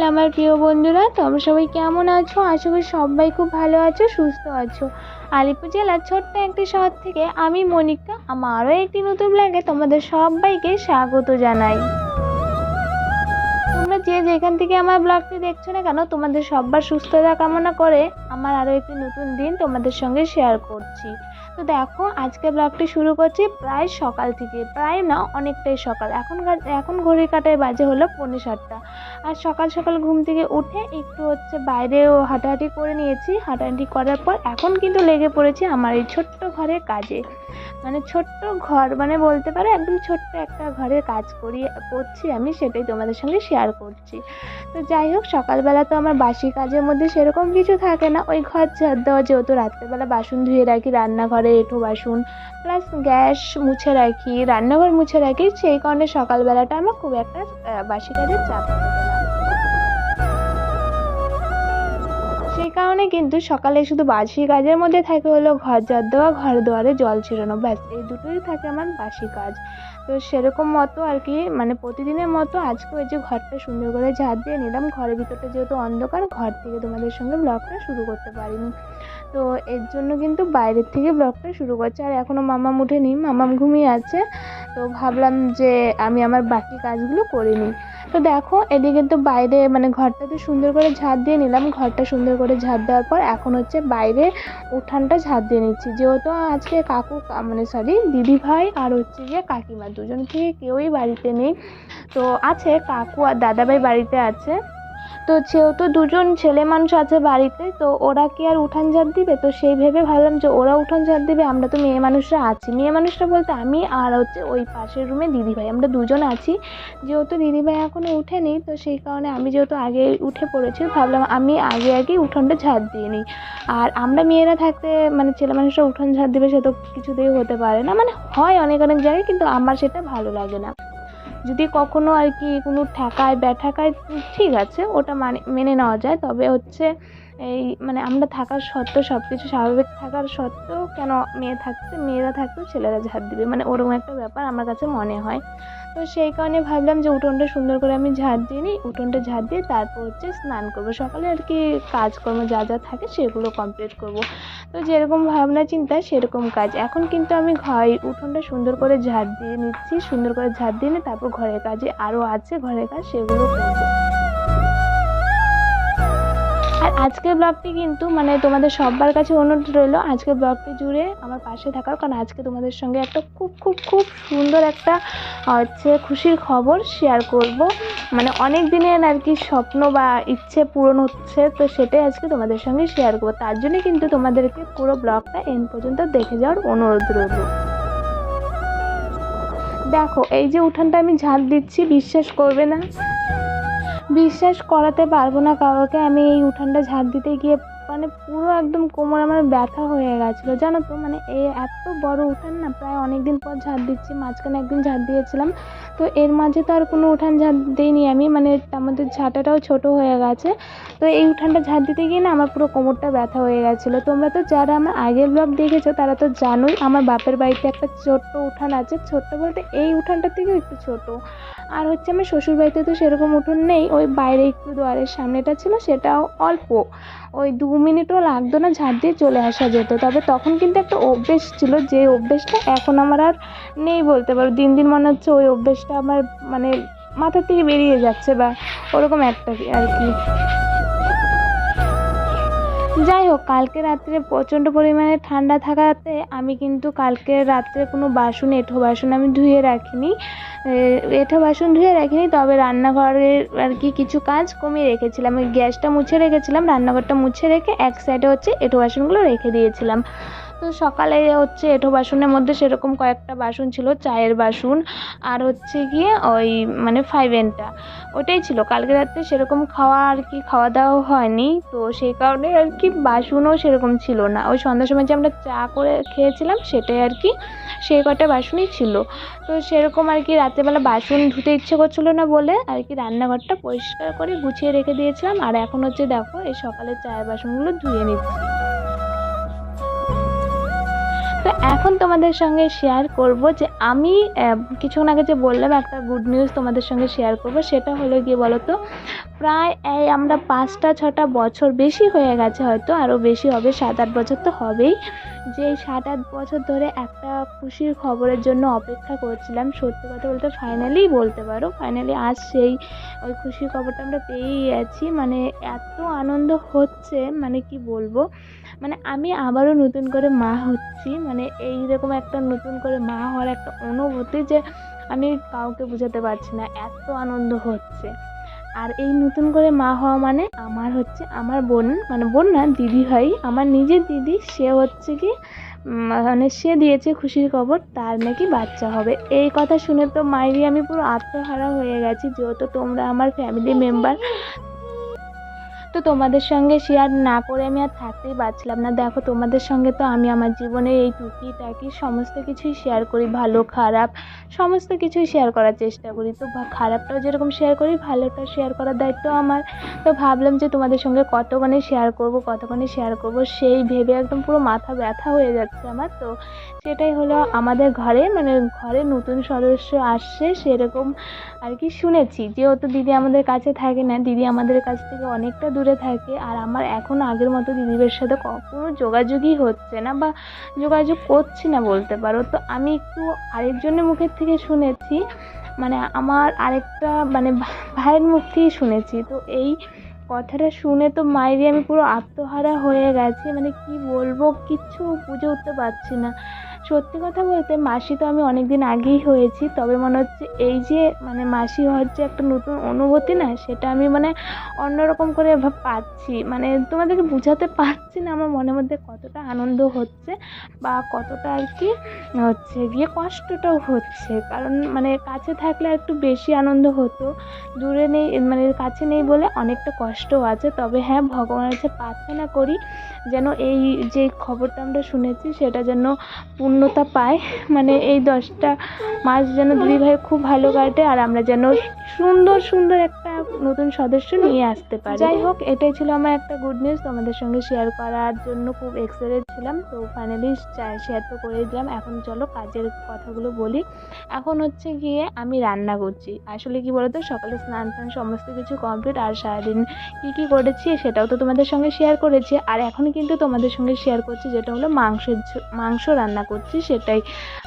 সকাল আমার প্রিয় বন্ধুরা, তোমরা সবাই কেমন আছো? আশা করি সবাই খুব ভালো আছো, সুস্থ আছো। আলিপুর জেলার ছোট্ট একটি শহর থেকে আমি মনিকা, আমার আরও একটি নতুন ব্লগে তোমাদের সবাইকে স্বাগত জানাই। তোমরা যে যেখান থেকে আমার ব্লগটি দেখছ না কেন, তোমাদের সবার সুস্থতা কামনা করে আমার আরও একটি নতুন দিন তোমাদের সঙ্গে শেয়ার করছি। তো দেখো, আজকে ব্লগটি শুরু করছি প্রায় সকাল থেকে। প্রায় না, অনেকটাই সকাল। এখন এখন ঘড়ির কাটায় বাজে হলো পৌনে সাতটা। আর সকাল সকাল ঘুম থেকে উঠে একটু হচ্ছে বাইরেও হাঁটাহাঁটি করে নিয়েছি। হাঁটাহাঁটি করার পর এখন কিন্তু লেগে পড়েছি আমার এই ছোট্ট ঘরের কাজে। মানে ছোট্ট ঘর মানে বলতে পারো একদম ছোট্ট একটা ঘরের কাজ করি, করছি আমি, সেটাই তোমাদের সঙ্গে শেয়ার করছি। তো যাই হোক, সকালবেলা তো আমার বাসি কাজের মধ্যে সেরকম কিছু থাকে না। ওই ঘর ঝাড় দেওয়া, যেহেতু রাত্রেবেলা বাসন ধুয়ে রাখি, রান্নাঘরে এঁঠো বাসন প্লাস গ্যাস মুছে রাখি, রান্নাঘর মুছে রাখি, সেই কারণে সকালবেলাটা আমার খুব একটা বাসি কাজের চাপ সেই কারণে কিন্তু সকালে শুধু বাসি কাজের মধ্যে থাকে হলো ঘর ঝাড় দেওয়া, ঘর দুয়ারে জল ছিটানো, ব্যাস, এই দুটোই থাকে আমার বাসি কাজ। তো সেরকম মতো আর কি মানে প্রতিদিনের মতো আজকে ওই যে ঘরটা সুন্দর করে ঝাড় দিয়ে নিলাম, ঘরের ভিতরটা যেহেতু অন্ধকার, ঘর থেকে তোমাদের সঙ্গে ব্লগটা শুরু করতে পারিনি। তো এর জন্য কিন্তু বাইরের থেকে ব্লগটা শুরু করছে। আর এখনও মামাম উঠেনি, মামাম ঘুমিয়ে আছে। তো ভাবলাম যে আমি আমার বাকি কাজগুলো করে নিই। তো দেখো, এদিকে তো বাইরে মানে ঘরটাতে সুন্দর করে ঝাঁট দিয়ে নিলাম। ঘরটা সুন্দর করে ঝাঁট দেওয়ার পর এখন হচ্ছে বাইরে উঠানটা ঝাড় দিয়ে নিচ্ছি। যেহেতু আজকে কাকু মানে সরি দিদি ভাই আর হচ্ছে গিয়ে কাকিমা দুজন থেকে কেউই বাড়িতে নেই। তো আছে কাকু আর দাদাভাই বাড়িতে আছে। তো যেহেতু দুজন ছেলে মানুষ আছে বাড়িতে, তো ওরা কি আর উঠান ঝাড় দিবে? তো সেই ভেবে ভাবলাম যে ওরা উঠান ঝাড় দিবে, আমরা তো মেয়ে মানুষরা আছি। মেয়ে মানুষরা বলতে আমি আর হচ্ছে ওই পাশের রুমে দিদিভাই আমরা দুজন আছি। যেহেতু দিদিভাই এখনও উঠেনি, তো সেই কারণে আমি যেহেতু আগে উঠে পড়েছি, ভাবলাম আমি আগে আগে উঠোনটা ঝাড় দিয়ে নিই। আর আমরা মেয়েরা থাকতে মানে ছেলে মানুষরা উঠোন ঝাড় দেবে সে তো কিছুতেই হতে পারে না। মানে হয় অনেক অনেক জায়গায়, কিন্তু আমার সেটা ভালো লাগে না। যদি কখনো আর কি কোনো ঠেকায় ব্যাঠাকায় ঠিক আছে, ওটা মানে মেনে নেওয়া যায়। তবে হচ্ছে এই মানে আমরা থাকার সত্ত্বেও সব কিছু স্বাভাবিক থাকার সত্ত্বেও কেন মেয়ে থাকতে মেয়েরা থাকতেও ছেলেরা ঝাড় দিবে। মানে ওরকম একটা ব্যাপার আমার কাছে মনে হয়। তো সেই কারণে ভাবলাম যে উঠোনটা সুন্দর করে আমি ঝাড় দিয়ে নিই। উঠোনটা ঝাড় দিয়ে তারপর হচ্ছে স্নান করব। সকালে আর কি কাজকর্ম যা যা থাকে সেগুলো কমপ্লিট করব। তো যেরকম ভাবনা চিন্তা সেরকম কাজ। এখন কিন্তু আমি ঘর, উঠোনটা সুন্দর করে ঝাড় দিয়ে নিচ্ছি। সুন্দর করে ঝাড় দিয়ে নিয়ে তারপর ঘরের কাজে আরও আছে। ঘরের কাজ সেগুলো করব। আর আজকের ব্লগটি কিন্তু মানে তোমাদের সবার কাছে অনুরোধ রইল আজকের ব্লগটি জুড়ে আমার পাশে থাকার, কারণ আজকে তোমাদের সঙ্গে একটা খুব খুব খুব সুন্দর একটা, হচ্ছে খুশির খবর শেয়ার করব। মানে অনেক দিনের আর কি স্বপ্ন বা ইচ্ছে পূরণ হচ্ছে, তো সেটাই আজকে তোমাদের সঙ্গে শেয়ার করব। তার জন্য কিন্তু তোমাদেরকে পুরো ব্লগটা এন পর্যন্ত দেখে যাওয়ার অনুরোধ রইল। দেখো, এই যে উঠানটা আমি ঝাঁট দিচ্ছি, বিশ্বাস করবে না। বিশ্বাস করাতে পারব না কাউকে। আমি এই উঠানটা ঝাড় দিতে গিয়ে মানে পুরো একদম কোমর আমার ব্যথা হয়ে গেছিল। জানো তো মানে এই এত বড় উঠান না, প্রায় অনেক দিন পর ঝাড় দিচ্ছি, মাঝখানে একদিন ঝাড় দিয়েছিলাম। তো এর মাঝে তো আর কোনো উঠান ঝাড় দিইনি আমি মানে মধ্যে ঝাঁটাটাও ছোট হয়ে গেছে। তো এই উঠানটা ঝাড় দিতে গিয়ে না আমার পুরো কোমরটা ব্যথা হয়ে গেছিল। তোমরা তো যারা আমার আগের ব্লগ দেখেছ, তারা তো জানোই আমার বাপের বাড়িতে একটা ছোট্ট উঠান আছে। ছোট্ট বলতে এই উঠানটার থেকেও একটু ছোট। আর হচ্ছে আমার শ্বশুর বাড়িতে তো সেরকম উঠোন নেই, ওই বাইরে একটু দুয়ারের সামনেটা ছিল, সেটাও অল্প। ওই দু মিনিটও লাগতো না ঝাঁট দিয়ে চলে আসা যেত। তবে তখন কিন্তু একটা অভ্যেস ছিল যে অভ্যেসটা এখন আমার আর নেই বলতে পারো। দিন দিন মনে হচ্ছে ওই অভ্যেসটা আমার মানে মাথার থেকে বেরিয়ে যাচ্ছে বা ওরকম একটা আর কি। যাই হোক, কালকে রাত্রে প্রচণ্ড পরিমাণে ঠান্ডা থাকাতে আমি কিন্তু কালকে রাত্রে কোনো বাসন, এঁঠো বাসন আমি ধুয়ে রাখিনি। এঁঠো বাসন ধুয়ে রাখিনি, তবে রান্নাঘরের আর কি কিছু কাজ কমিয়ে রেখেছিলাম। গ্যাসটা মুছে রেখেছিলাম, রান্নাঘরটা মুছে রেখে এক সাইডে হচ্ছে এঁঠো বাসনগুলো রেখে দিয়েছিলাম। তো সকালে হচ্ছে এঁঠো বাসনের মধ্যে সেরকম কয়েকটা বাসন ছিল, চায়ের বাসন আর হচ্ছে গিয়ে ওই মানে ফাইভ এনটা ওটাই ছিল। কালকে রাত্রে সেরকম খাওয়া আর কি খাওয়া দাওয়া হয়নি। তো সেই কারণে আর কি বাসনও সেরকম ছিল না। ওই সন্ধ্যার সময় যে আমরা চা করে খেয়েছিলাম সেটাই আর কি সেই কটা বাসনই ছিল। তো সেরকম আর কি রাত্রেবেলা বাসন ধুতে ইচ্ছে করছিল না বলে আর কি রান্নাঘরটা পরিষ্কার করে গুছিয়ে রেখে দিয়েছিলাম। আর এখন হচ্ছে দেখো এই সকালে চায়ের বাসনগুলো ধুয়ে নিচ্ছি। এখন তোমাদের সঙ্গে শেয়ার করব যে আমি কিছুক্ষণ আগে যে বললাম, একটা গুড নিউজ তোমাদের সঙ্গে শেয়ার করব, সেটা হলো গিয়ে বলো তো প্রায়, এই আমরা পাঁচটা, ছটা বছর বেশি হয়ে গেছে হয়তো আরও বেশি হবে, সাত আট বছর তো হবেই। যে সাত আট বছর ধরে একটা খুশির খবরের জন্য অপেক্ষা করছিলাম, সত্যি কথা বলতে ফাইনালি বলতে পারো ফাইনালি আজ সেই, ওই খুশির খবরটা আমরা পেয়েই গেছি মানে এত আনন্দ হচ্ছে মানে কি বলব? মানে আমি আবারও নতুন করে মা হচ্ছি মানে এইরকম একটা নতুন করে মা হওয়ার একটা অনুভূতি যে আমি কাউকে বোঝাতে পারছি না, এত আনন্দ হচ্ছে। আর এই নতুন করে মা হওয়া মানে আমার হচ্ছে আমার বোন মানে বোন না, দিদি ভাই, আমার নিজের দিদি, সে হচ্ছে কি মানে সে দিয়েছে খুশির খবর, তার নাকি বাচ্চা হবে। এই কথা শুনে তো মাইরি আমি পুরো আত্মহারা হয়ে গেছি, যেহেতু তোমরা আমার ফ্যামিলি মেম্বার তো তোমাদের সঙ্গে শেয়ার না করে আমি আর থাকতেই পারছিলাম না। দেখো, তোমাদের সঙ্গে তো আমি আমার জীবনের এই টুকিটাকি সমস্ত কিছুই শেয়ার করি, ভালো, খারাপ সমস্ত কিছুই শেয়ার করার চেষ্টা করি। তো খারাপটাও যেরকম শেয়ার করি ভালোটা শেয়ার করার দায়িত্ব আমার। তো ভাবলাম যে তোমাদের সঙ্গে কতক্ষণে শেয়ার করব কতক্ষণে শেয়ার করব, সেই ভেবে একদম পুরো মাথা ব্যথা হয়ে যাচ্ছে আমার। তো সেটাই হলো আমাদের ঘরে মানে ঘরে নতুন সদস্য আসছে সেরকম আর কি শুনেছি। যেহেতু দিদি আমাদের কাছে থাকে না, দিদি আমাদের কাছ থেকে অনেকটা দূরে থাকে আর আমার এখন আগের মতো দিদিদের সাথে ক- কোনো যোগাযোগই হচ্ছে না বা যোগাযোগ করছি না বলতে পারো। তো আমি একটু আরেকজনের মুখের থেকে শুনেছি মানে আমার আরেকটা মানে ভাইয়ের মুখ থেকেই শুনেছি। তো এই কথাটা শুনে তো মাইরি আমি পুরো আত্মহারা হয়ে গেছি মানে কি বলব, কিচ্ছু বুঝে উঠতে পারছি না। সত্যি কথা বলতে মাসি তো আমি অনেক দিন আগেই হয়েছি, তবে মনে হচ্ছে এই যে মানে মাসি হওয়ার যে একটা নতুন অনুভূতি না, সেটা আমি মানে অন্যরকম করে পাচ্ছি। মানে তোমাদেরকে বোঝাতে পারছি না আমার মনের মধ্যে কতটা আনন্দ হচ্ছে বা কতটা আর কি হচ্ছে, গিয়ে কষ্টটাও হচ্ছে। কারণ মানে কাছে থাকলে একটু বেশি আনন্দ হতো, দূরে নেই মানে কাছে নেই বলে অনেকটা কষ্টও আছে। তবে হ্যাঁ ভগবানের কাছে প্রার্থনা করি যেন এই যে খবরটা আমরা শুনেছি, সেটা যেন পূর্ণতা পায়। মানে এই দশটা মাস যেন দিদিভাই খুব ভালো কাটে আর আমরা যেন সুন্দর সুন্দর একটা নতুন সদস্য নিয়ে আসতে পারি। যাই হোক, এটাই ছিল আমার একটা গুড নিউজ তোমাদের সঙ্গে শেয়ার করার জন্য খুব এক্সাইটেড ছিলাম। তো ফাইনালি শেয়ার তো করে দিলাম। এখন চলো কাজের কথাগুলো বলি। এখন হচ্ছে গিয়ে আমি রান্না করছি। আসলে কি বলতো, সকালে স্নান টান সমস্ত কিছু কমপ্লিট আর সারাদিন কী কী করেছি সেটাও তো তোমাদের সঙ্গে শেয়ার করেছি। আর এখন কিন্তু তোমাদের সঙ্গে শেয়ার করছি যেটা হলো মাংসের মাংস রান্না করছি, সেটাই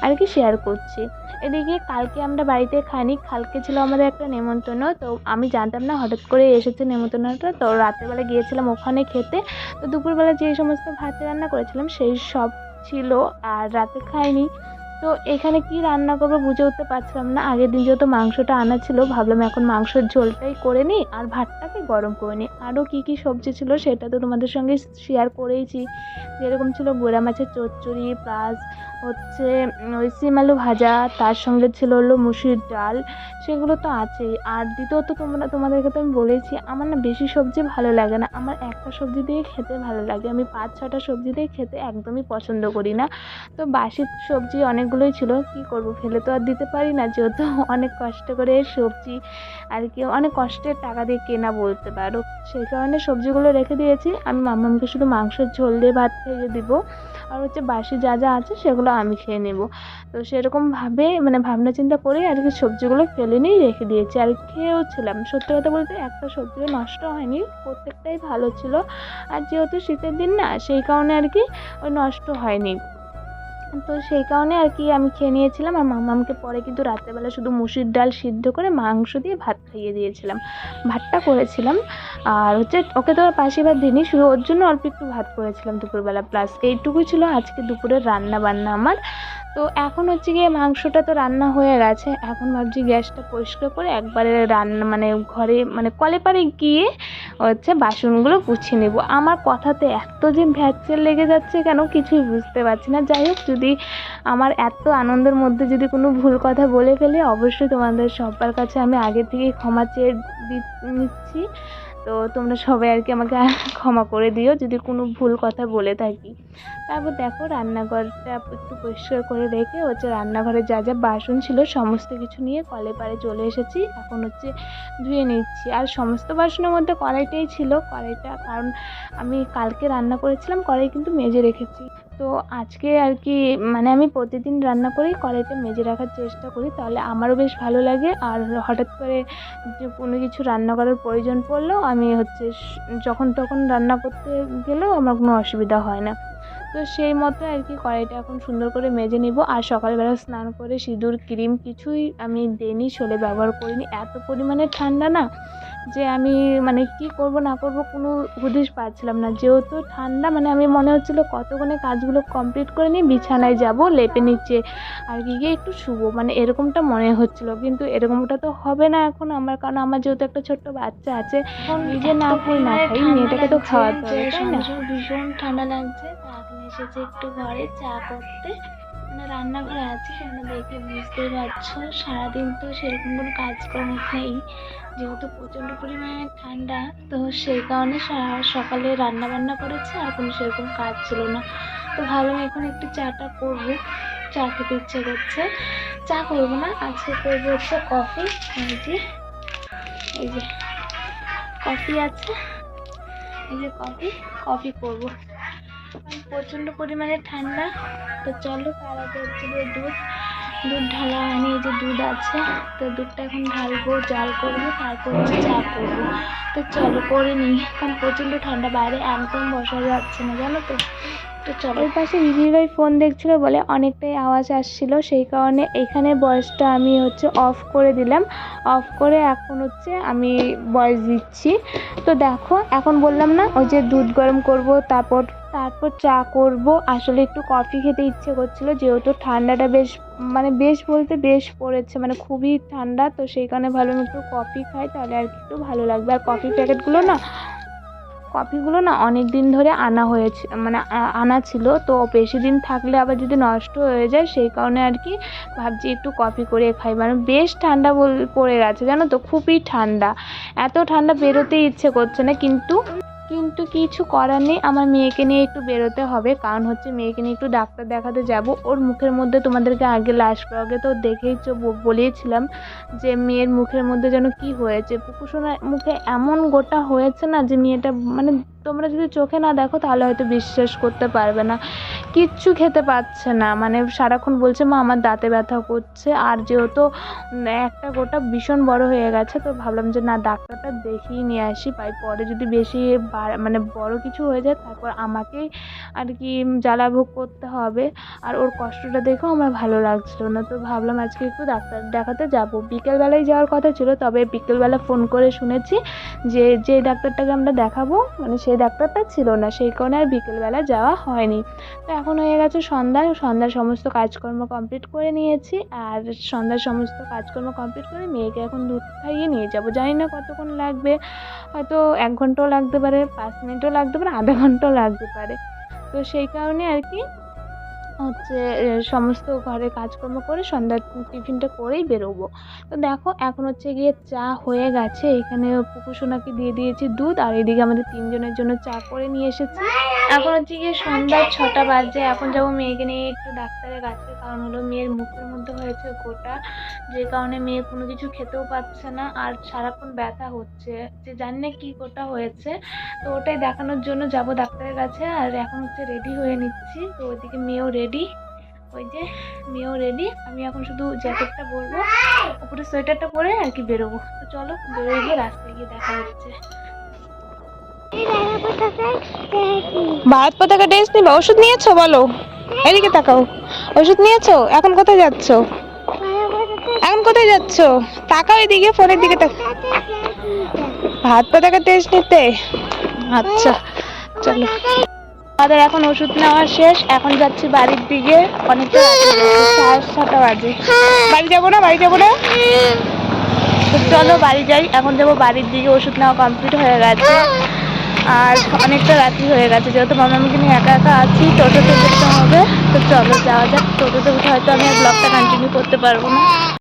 আর কি শেয়ার করছি। এদিকে কালকে আমরা বাড়িতে খাইনি, কালকে ছিল আমাদের একটা নেমন্তন্ন। তো আমি জানতাম না, হঠাৎ করে এসেছে নেমন্তন্নটা। তো রাত্রেবেলা গিয়েছিলাম ওখানে খেতে। তো দুপুরবেলা যে সমস্ত ভাত রান্না করেছিলাম, সেই সব ছিল, আর রাতে খাইনি। তো এখানে কি রান্না করব বুঝে উঠতে পারছিলাম না। আগের দিন যেহেতু মাংসটা আনা ছিল, ভাবলাম এখন মাংসের ঝোলটাই করে নিই আর ভাতটাকে গরম করে নিই। আরও কী কী সবজি ছিল সেটা তো তোমাদের সঙ্গে শেয়ার করেইছি। যেরকম ছিল গোড়া মাছের চচ্চড়ি প্লাস হচ্ছে ওই সিম আলু ভাজা, তার সঙ্গে ছিল হলো মুসুরির ডাল, সেগুলো তো আছেই। আর দ্বিতীয়ত তোমরা তোমাদেরকে তো আমি বলেছি আমার না বেশি সবজি ভালো লাগে না। আমার একটা সবজি দিয়ে খেতে ভালো লাগে। আমি পাঁচ ছটা সবজি দিয়ে খেতে একদমই পছন্দ করি না। তো বাসি সবজি অনেকগুলোই ছিল, কি করব? ফেলে তো আর দিতে পারি না, যেহেতু অনেক কষ্ট করে সবজি আর কি, অনেক কষ্টের টাকা দিয়ে কেনা বলতে পারো। সেই কারণে সবজিগুলো রেখে দিয়েছি। আমি মামামকে শুধু মাংসের ঝোল দিয়ে ভাত খাইয়ে দিব। আর হচ্ছে বাসি যা যা আছে সেগুলো আমি খেয়ে নেব। তো সেরকমভাবে মানে ভাবনা চিন্তা করে আর কি সবজিগুলো ফেলে নিয়েই রেখে দিয়েছি। আর খেয়েও ছিলাম সত্যি কথা বলতে একটা সবজিও নষ্ট হয়নি, প্রত্যেকটাই ভালো ছিল। আর যেহেতু শীতের দিন না, সেই কারণে আর কি ওই নষ্ট হয়নি। তো সেই কারণে আর কি আমি খেয়ে নিয়েছিলাম আর মামামকে পরে কিন্তু রাত্রেবেলা শুধু মুসুর ডাল সিদ্ধ করে মাংস দিয়ে ভাত খাইয়ে দিয়েছিলাম। ভাতটা করেছিলাম। আর হচ্ছে ওকে তো পাশে ভাত দিইনি, শুধু ওর জন্য অল্প একটু ভাত করেছিলাম দুপুরবেলা। প্লাস এইটুকুই ছিল আজকে দুপুরের রান্না বান্না আমার। তো এখন হচ্ছে গিয়ে মাংসটা তো রান্না হয়ে গেছে। এখন ভাবছি গ্যাসটা পরিষ্কার করে একবারে রান্না মানে ঘরে মানে কলে পারে গিয়ে হচ্ছে বাসনগুলো গুছিয়ে নেব। আমার কথাতে এত যে ভ্যাচ্চেল লেগে যাচ্ছে কেন কিছুই বুঝতে পারছি না। যাই হোক, যদি আমার এত আনন্দের মধ্যে যদি কোনো ভুল কথা বলে ফেলি, অবশ্যই তোমাদের সবার কাছে আমি আগে থেকেই ক্ষমা চেয়ে নিচ্ছি। তো তোমরা সবাই আর কি আমাকে ক্ষমা করে দিও, যদি কোনো ভুল কথা বলে থাকি। তারপর দেখো, রান্নাঘরটা একটু পরিষ্কার করে রেখে হচ্ছে রান্নাঘরে যা যা বাসন ছিল সমস্ত কিছু নিয়ে কলে পাড়ে চলে এসেছি। এখন হচ্ছে ধুয়ে নিচ্ছি। আর সমস্ত বাসনের মধ্যে কড়াইটাই ছিল। কড়াইটা, কারণ আমি কালকে রান্না করেছিলাম, কড়াই কিন্তু মেজে রেখেছি। তো আজকে আর কি মানে আমি প্রতিদিন রান্না করি কড়াইতে মেজে রাখার চেষ্টা করি, তাহলে আমারও বেশ ভালো লাগে। আর হঠাৎ করে যে কোনো কিছু রান্না করার প্রয়োজন পড়লেও আমি হচ্ছে যখন তখন রান্না করতে গেলেও আমার কোনো অসুবিধা হয় না। তো সেই মতো আর কি কড়াইটা এখন সুন্দর করে মেজে নিব। আর সকালবেলা স্নান করে সিঁদুর, ক্রিম কিছুই আমি দেনি শোলে ব্যবহার করিনি। এত পরিমাণে ঠান্ডা না যে আমি মানে কি করব, না করব কোনো হুদিস পাচ্ছিলাম না। যেহেতু ঠান্ডা মানে আমি মনে হচ্ছিল কতক্ষণে কাজগুলো কমপ্লিট করে নিয়ে বিছানায় যাব, লেপে নিচে আর কি গিয়ে একটু শুবো। মানে এরকমটা মনে হচ্ছিল, কিন্তু এরকমটা তো হবে না এখন আমার। কারণ আমার যেহেতু একটা ছোট্ট বাচ্চা আছে, নিজে না খাই না খাই, মেয়েটাকে তো খাওয়াতে হবে ভীষণ ঠান্ডা লাগছে। এসেছে একটু ঘরে চা করতে। মানে রান্নাঘরে আছি কেন দেখে বুঝতেই পারছ? সারাদিন তো সেরকম কোনো কাজকর্ম নেই। যেহেতু প্রচণ্ড পরিমাণে ঠান্ডা, তো সেই কারণে সকালে রান্না বান্না করেছে, আর কোনো সেরকম কাজ ছিল না। তো ভাবলাম এখন একটু চাটা করব, চা খেতে ইচ্ছে করছে। চা করব না, আজকে করব হচ্ছে কফি। এই যে এই যে, কফি আছে। এই যে কফি কফি করব। প্রচণ্ড পরিমাণে ঠান্ডা। তো চলো তার আগে গিয়ে দুধ দুধ ঢালা হয়নি, এই যে দুধ আছে। তো দুধটা এখন ঢালবো, জাল করব, তারপর হচ্ছে চা করব। তো চলো করে নিই, কারণ প্রচণ্ড ঠান্ডা, বাইরে একদম বসা যাচ্ছে না, জানো তো। তো চলো। ওই পাশে দিদির ভাই ফোন দেখছিল বলে অনেকটাই আওয়াজ আসছিল, সেই কারণে এখানে বয়সটা আমি হচ্ছে অফ করে দিলাম। অফ করে এখন হচ্ছে আমি বয়স দিচ্ছি। তো দেখো, এখন বললাম না, ওই যে দুধ গরম করব, তারপর তারপর চা করব। আসলে একটু কফি খেতে ইচ্ছে করছিল, যেহেতু ঠান্ডাটা বেশ মানে বেশ বলতে বেশ পড়েছে মানে খুবই ঠান্ডা, তো সেই কারণে ভাবলাম একটু কফি খাই, তাহলে আর একটু ভালো লাগবে। আর কফি প্যাকেটগুলো না কফিগুলো না অনেক দিন ধরে আনা হয়েছে মানে আনা ছিল, তো বেশি দিন থাকলে আবার যদি নষ্ট হয়ে যায়, সেই কারণে আর কি ভাবছি একটু কফি করে খাই। মানে বেশ ঠান্ডা পড়ে গেছে, জানো তো, খুবই ঠান্ডা। এত ঠান্ডা বেরোতে ইচ্ছে করছে না, কিন্তু কিন্তু কিছু করার নেই। আমার মেয়েকে নিয়ে একটু বেরোতে হবে। কারণ হচ্ছে মেয়েকে নিয়ে একটু ডাক্তার দেখাতে যাব। ওর মুখের মধ্যে তোমাদেরকে আগে লাস্ট ব্লগে তো দেখেইছো ব- বলেইছিলাম যে মেয়ের মুখের মধ্যে যেন কি হয়েছে। পুকুসোনার মুখে এমন গোটা হয়েছে না যে মেয়েটা মানে তোমরা যদি চোখে না দেখো, তাহলে হয়তো বিশ্বাস করতে পারবে না। কিচ্ছু খেতে পাচ্ছে না। মানে সারাক্ষণ বলছে, মা, আমার দাঁতে ব্যথা করছে। আর যেহেতু একটা গোটা ভীষণ বড় হয়ে গেছে, তো ভাবলাম যে, না, ডাক্তারটা দেখিয়ে নিয়ে আসি। পাই পরে যদি বেশি মানে বড় কিছু হয়ে যায়, তারপর আমাকেই আর কি জ্বালা ভোগ করতে হবে। আর ওর কষ্টটা দেখেও আমার ভালো লাগছিল না। তো ভাবলাম আজকে একটু ডাক্তার দেখাতে যাব। বিকেলবেলায় যাওয়ার কথা ছিল, তবে বিকেলবেলা ফোন করে শুনেছি যে যে ডাক্তারটাকে আমরা দেখাবো মানে সেই ডাক্তারটা ছিল না, সেই কারণে আর বিকেলবেলা যাওয়া হয়নি। তো এখন হয়ে গেছে সন্ধ্যা, সন্ধ্যার সমস্ত কাজকর্ম কমপ্লিট করে নিয়েছি আর সন্ধ্যার সমস্ত কাজকর্ম কমপ্লিট করে মেয়েকে এখন দুধ খাইয়ে নিয়ে যাব। জানি না কতক্ষণ লাগবে, হয়তো এক ঘন্টাও লাগতে পারে, পাঁচ মিনিটও লাগতে পারে, আধা ঘন্টাও লাগতে পারে। তো সেই কারণে আর কি হচ্ছে সমস্ত ঘরে কাজকর্ম করে সন্ধ্যার টিফিনটা করেই বেরোবো। তো দেখো, এখন হচ্ছে গিয়ে চা হয়ে গেছে। এখানে পুকুর সোনাকে দিয়ে দিয়েছি দুধ, আর এদিকে আমাদের তিনজনের জন্য চা করে নিয়ে এসেছি। এখন হচ্ছে গিয়ে সন্ধ্যা ছটা বাজে। এখন যাব মেয়েকে নিয়ে একটু ডাক্তারের কাছে, কারণ হলো মেয়ের মুখের মধ্যে হয়েছে গোটা। যে কারণে মেয়ে কোনো কিছু খেতেও পাচ্ছে না, আর সারাক্ষণ ব্যথা হচ্ছে। যে জানি না কী গোটা হয়েছে। তো ওটাই দেখানোর জন্য যাব ডাক্তারের কাছে, আর এখন হচ্ছে রেডি হয়ে নিচ্ছি। তো ওইদিকে মেয়েও রেডি ওই যে মেয়েও রেডি আমি এখন শুধু জ্যাকেটটা পরবো, উপরে সোয়েটারটা পরে আর কি বেরোবো। তো চলো বেরোয় গিয়ে রাস্তায় গিয়ে দেখা হচ্ছে। ভারত পতাকা ড্রেস নিবে? ওষুধ নিয়েছো বলো। এদিকে তাকাও। ওষুধ নিয়েছো? এখন কোথায় যাচ্ছো? এখন কোথায় যাচ্ছো? তাকাও এদিকে, ফোনের দিকে তাকাও ভাত পতাকা টেস্ট নিতে? আচ্ছা চলো। আমাদের এখন ওষুধ নেওয়া শেষ, এখন যাচ্ছি বাড়ির দিকে। অনেকটা ছটা বাজে বাড়ি যাব না? বাড়ি যাব না? চলো বাড়ি যাই। এখন যাব বাড়ির দিকে, ওষুধ নেওয়া কমপ্লিট হয়ে গেছে। আর অনেকটা রাত্রি হয়ে গেছে, যেহেতু মামামিকে নিয়ে একা একা আছি, টোটোতে যেতে হবে। তো চলো যাওয়া যাক। টোটোতে উঠে হয়তো আমি ব্লগটা কন্টিনিউ করতে পারব না।